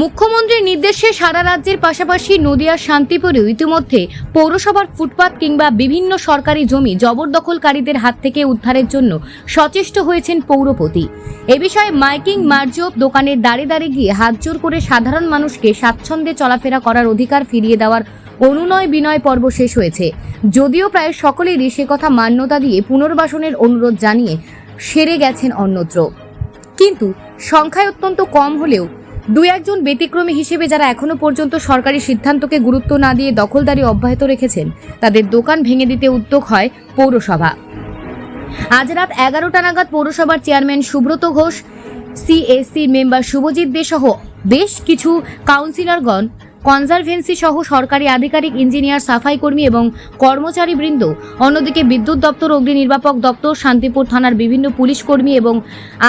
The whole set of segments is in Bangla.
মুখ্যমন্ত্রীর নির্দেশে সারা রাজ্যের পাশাপাশি নদিয়ার শান্তিপুরেও ইতিমধ্যে পৌরসভার ফুটপাত কিংবা বিভিন্ন সরকারি জমি জবরদখলকারীদের হাত থেকে উদ্ধারের জন্য সচেষ্ট হয়েছেন পৌরপতি। এ বিষয়ে মাইকিং মার্জব দোকানের দাঁড়ে দাঁড়ে গিয়ে হাতজোর করে সাধারণ মানুষকে স্বাচ্ছন্দ্যে চলাফেরা করার অধিকার ফিরিয়ে দেওয়ার অনুনয় বিনয় পর্ব শেষ হয়েছে। যদিও প্রায় সকলেরই সে কথা মান্যতা দিয়ে পুনর্বাসনের অনুরোধ জানিয়ে সেরে গেছেন অন্যত্র। কিন্তু সংখ্যায় অত্যন্ত কম হলেও দুই একজন ব্যতিক্রমী হিসেবে যারা এখনও পর্যন্ত সরকারি সিদ্ধান্তকে গুরুত্ব না দিয়ে দখলদারি অব্যাহত রেখেছেন, তাদের দোকান ভেঙে দিতে উদ্যোগ হয় পৌরসভা। আজ রাত এগারোটা নাগাদ পৌরসভার chairman Subrata Ghosh CSC member Subhajit Dey সহ বেশ কিছু কাউন্সিলরগণ, কনজারভেন্সি সহ সরকারি আধিকারিক, ইঞ্জিনিয়ার সাফাই কর্মী এবং কর্মচারী বৃন্দ, অন্যদিকে বিদ্যুৎ দপ্তর অগ্নি নির্বাপক দপ্তর, শান্তিপুর থানার বিভিন্ন পুলিশ কর্মী এবং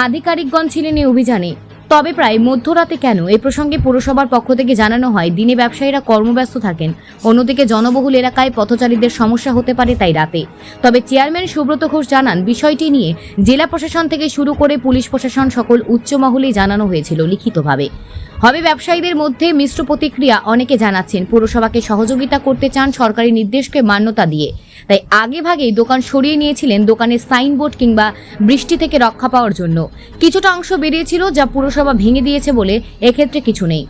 আধিকারিকগণ ছিলেন এই অভিযানে। তবে প্রায় মধ্যরাতে কেন? এ প্রসঙ্গে পুরসভার পক্ষ থেকে জানানো হয়, দিনে ব্যবসায়ীরা কর্মব্যস্ত থাকেন। অন্যদিকে জনবহুল এলাকায় পথচারীদের সমস্যা হতে পারে তাই রাতে। তবে চেয়ারম্যান সুব্রত ঘোষ জানান, বিষয়টি নিয়ে জেলা প্রশাসন থেকে শুরু করে পুলিশ প্রশাসন সকল উচ্চ মহলেই জানানো হয়েছিল লিখিতভাবে। হবে ব্যবসায়ীদের মধ্যে মিশ্র প্রতিক্রিয়া অনেকে জানাচ্ছেন। পুরসভাকে সহযোগিতা করতে চান সরকারি নির্দেশকে মান্যতা দিয়ে। তাই আগে ভাগেই দোকান সরিয়ে নিয়েছিলেন দোকানের সাইনবোর্ড কিংবা বৃষ্টি থেকে রক্ষা পাওয়ার জন্য। কিছুটা অংশ বেরিয়েছিল যা পুরসভা ভেঙে দিয়েছে বলে এক্ষেত্রে কিছু নেই।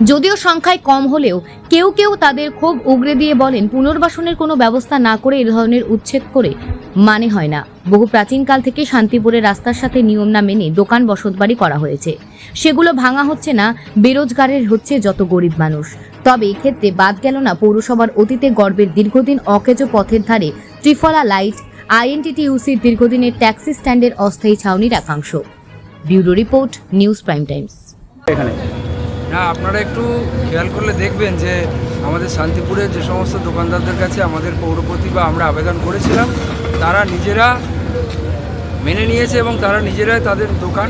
যদিও সংখ্যায় কম হলেও কেউ কেউ তাদের ক্ষোভ উগরে দিয়ে বলেন পুনর্বাসনের কোনো ব্যবস্থা না করে এ ধরনের উচ্ছেদ করে মানে হয় না। বহু প্রাচীনকাল থেকে শান্তিপুরের রাস্তার সাথে নিয়ম না মেনে দোকান বসতবাড়ি করা হয়েছে। সেগুলো ভাঙা হচ্ছে না, বেরোজগারের হচ্ছে যত গরিব মানুষ। তবে এক্ষেত্রে বাদ গেল না পৌরসভার অতীতে গর্বের দীর্ঘদিন অকেজো পথের ধারে ত্রিফলা লাইট আইএনটিটিউসির দীর্ঘদিনের ট্যাক্সি স্ট্যান্ডের অস্থায়ী ছাউনির একাংশ। Bureau report, news prime times. এখানে। না আপনারা একটু খেয়াল করলে দেখবেন যে আমাদের শান্তিপুরের যে সমস্ত দোকানদারদের কাছে আমাদের পৌরপতি বা আমরা আবেদন করেছিলাম, তারা নিজেরা মেনে নিয়েছে এবং তারা নিজেরাই তাদের দোকান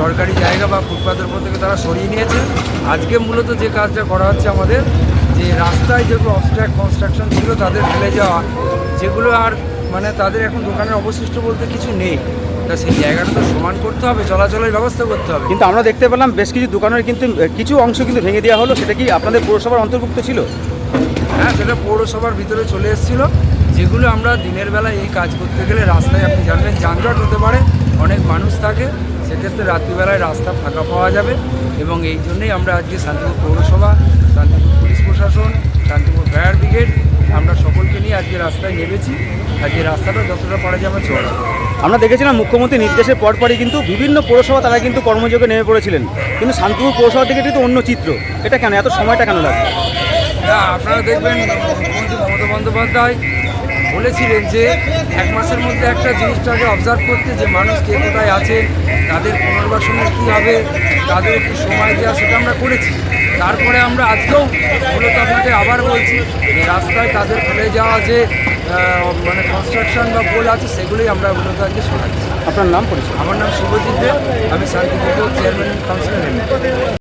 সরকারি জায়গা বা ফুটপাতের উপর থেকে তারা সরিয়ে নিয়েছে। আজকে মূলত যে কাজটা করা হচ্ছে আমাদের, যে রাস্তায় যেগুলো অবস্ট্রাক্ট কনস্ট্রাকশন ছিল তাদের ফেলে যাওয়া, যেগুলো আর মানে তাদের এখন দোকানের অবশিষ্ট বলতে কিছু নেই। তা সেই জায়গাটা তো সমান করতে হবে চলাচলের ব্যবস্থা করতে হবে। কিন্তু আমরা দেখতে পেলাম বেশ কিছু দোকানের কিন্তু কিছু অংশ কিন্তু ভেঙে দেওয়া হলো। সেটা কি আপনাদের পৌরসভার অন্তর্ভুক্ত ছিল? হ্যাঁ সেটা পৌরসভার ভিতরে চলে এসেছিল। যেগুলো আমরা দিনের বেলায় এই কাজ করতে গেলে রাস্তায় আপনি জানবেন যানজট হতে পারে অনেক মানুষ থাকে। সেক্ষেত্রে রাত্রিবেলায় রাস্তা ফাঁকা পাওয়া যাবে এবং এই জন্যই আমরা আজকে শান্তিপুর পৌরসভা শান্তিপুর পুলিশ প্রশাসন শান্তিপুর ফায়ার ব্রিগেড আমরা সকলকে নিয়ে আজকে রাস্তায় নেমেছি আজকে রাস্তাটা যতটা পারা যায় আমরা চড়া আমরা দেখেছিলাম মুখ্যমন্ত্রী নির্দেশের পরপরই কিন্তু বিভিন্ন পৌরসভা তারা কিন্তু কর্মযোগে নেমে পড়েছিলেন। কিন্তু শান্তিপুর পৌরসভা থেকে কিন্তু অন্য চিত্র। এটা কেন? এত সময়টা কেন লাগে না আপনারা দেখবেন মুখ্যমন্ত্রী মমতা বন্দ্যোপাধ্যায় বলেছিলেন যে এক মাসের মধ্যে একটা জিনিসটাকে অবজার্ভ করতে যে মানুষ কে কোথায় আছে তাদের পুনর্বাসনের কী হবে তাদের একটু সময় দেওয়া সেটা আমরা করেছি। তারপরে আমরা আজকেও মূলত আপনাকে আবার বলছি যে রাস্তায় তাদের ফেলে যাওয়া যে মানে কনস্ট্রাকশন বা পোল আছে সেগুলোই আমরা মূলত আজকে শোনাচ্ছি। আপনার নাম পরিচয়? আমার নাম শুভজিৎ দেব আমি শান্তিপুর চেয়ারম্যান কাউন্সিলর